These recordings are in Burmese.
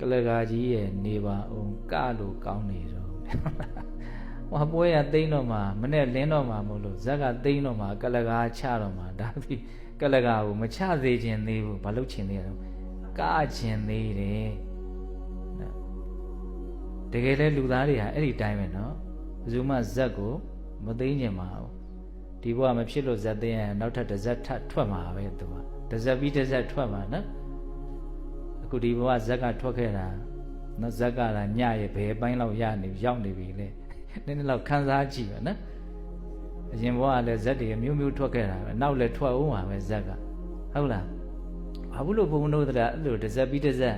ကလကာကြီးရဲ့နေပါအောင်ကလို့ကောင်းနေတော့ဟောပွဲရသိမ့်တော့မှမနဲ့လင်းတော့မှမဟုတ်လို့ဇက်ကသိမ့်တော့မှကလကာချတော့မှဒါပြီးကလကာကိုမချသေးခြင်းသေးဘူးဘာလို့ချင်သေးရတော့ကခြင်းသေးတယ်တကယ်လဲလူသားတွေဟာအဲ့ဒီတိုင်းပဲเนาะဘယ်သူမှဇက်ကိုမသိညင်ပါဘူးဒီဘဝမဖြစ်လို့ဇက်သိရင်နောက်ထပ်တစ်ဇက်ထပ်ထွက်မှာပဲသူကတစ်ဇက်ပြီးတစ်ဇက်ထွက်မှာနော် အခုဒီဘဝဇက်ကထွက်ခဲ့တာနော်ဇက်ကလာညရဲ့ဘယ်ပိုင်းလောက်ရနေရောက်နေပြီလေနည်းနည်းလောက်ခန်းစားကြည့်ပါနော်အရင်ဘဝကလည်းဇက်တွေအမျိုးမျိုးထွက်ခဲ့တာပဲနောက်လည်းထွက်အောင်ပါပဲဇက်ကဟုတ်လားဘာဘူးလို့ဘုံဘုံတို့တရားအဲ့လိုတစ်ဇက်ပြီးတစ်ဇက်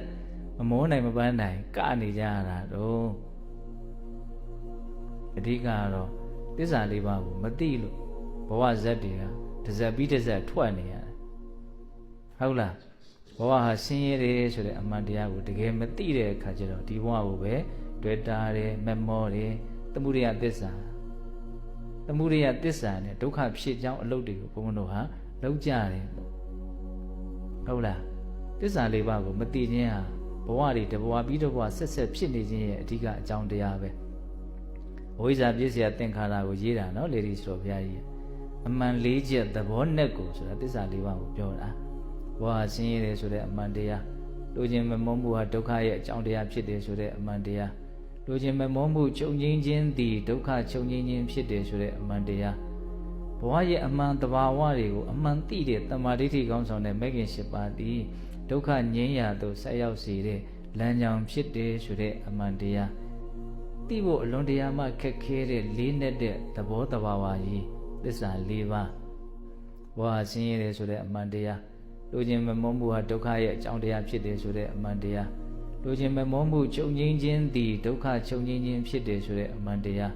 မမောနိုင်မပန်းနိုင်ကနေကြရတာတော့အဓိကကတော့တစ္ဆာလေးပါးကိုမသိလို့ဘဝဇက်တွေကတစ်ဇက်ပြီးတစ်ဇက်ထွက်နေရတယ်ဟုတ်လား ဘဝဟာဆင်းရဲတယ်ဆိုတဲ့အမှန်တရားကိုတကယ်မသိတဲ့အခါကျတော့ဒီဘဝကိုပဲတွေ့တာတယ်မမောတယ်သမှုရိယသစ္စာသမှုရိယသစ္စာနဲ့ဒုက္ခဖြစ်ကြောင်းအလုပ်တွေကိုဘုန်းဘုန်းတို့ဟာလုပ်ကြတယ်ဟုတ်လားသစ္စာလေးပါးကိုမသိခြင်းဟာဘဝတွေတဘဝပြီးတဘဝဆက်ဆက်ဖြစ်နေခြင်းရဲ့အဓိကအကြောင်းတရားပဲဝိဇ္ဇာပြည့်စရာသင်္ခါရကိုရေးတာနော်လေဒီဆိုတော်ဘုရားကြီးအမှန်လေးချက်သဘောနဲ့ကိုဆိုတာသစ္စာလေးပါးကိုပြောတာ ဘဝဆင်းရဲတယ်ဆိုတဲ့အမှန်တရားလူချင်းမမုန်းမှုဟာဒုက္ခရဲ့အကြောင်းတရားဖြစ်တယ်ဆိုတဲ့အမှန်တရားလူချင်းမမုန်းမှုချုပ်ငင်းခြင်းသည်ဒုက္ခချုပ်ငင်းခြင်းဖြစ်တယ်ဆိုတဲ့အမှန်တရားဘဝရဲ့အမှန်တဘာဝတွေကိုအမှန်သိတဲ့တမာဒိဋ္ဌိကောင်းဆောင်တဲ့မဂ်ခင်၈ပါးသည်ဒုက္ခငြိမ်းရာသို့ဆက်ရောက်စေတဲ့လမ်းကြောင်းဖြစ်တယ်ဆိုတဲ့အမှန်တရားသိဖို့အလွန်တရာမှခက်ခဲတဲ့လေးနက်တဲ့သဘောတဘာဝကြီးသစ္စာ၄ပါးဘဝဆင်းရဲတယ်ဆိုတဲ့အမှန်တရား လူချင်းမမုန်းမှုဟာဒုက္ခရဲ့အကြောင်းတရားဖြစ်တယ်ဆိုတဲ့အမှန်တရားလူချင်းမမုန်းမှုချုပ်ငြိမ်းခြင်းသည်ဒုက္ခချုပ်ငြိမ်းခြင်းဖြစ်တယ်ဆိုတဲ့အမှန်တရား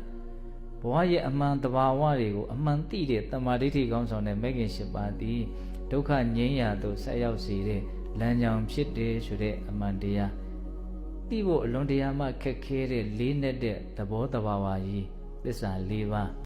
ဘဝရဲ့အမှန်တဘာဝတွေကိုအမှန်သိတဲ့တမာဒိဋ္ဌိကောင်းဆောင်တဲ့မဂ်ခင်၈ပါးသည်ဒုက္ခငြိမ်းရာသို့ဆက်ရောက်စေတဲ့လမ်းကြောင်းဖြစ်တယ်ဆိုတဲ့အမှန်တရားသိဖို့အလွန်တရာမှခက်ခဲတဲ့လေးနက်တဲ့သဘောတဘာဝကြီးသစ္စာ၄ပါး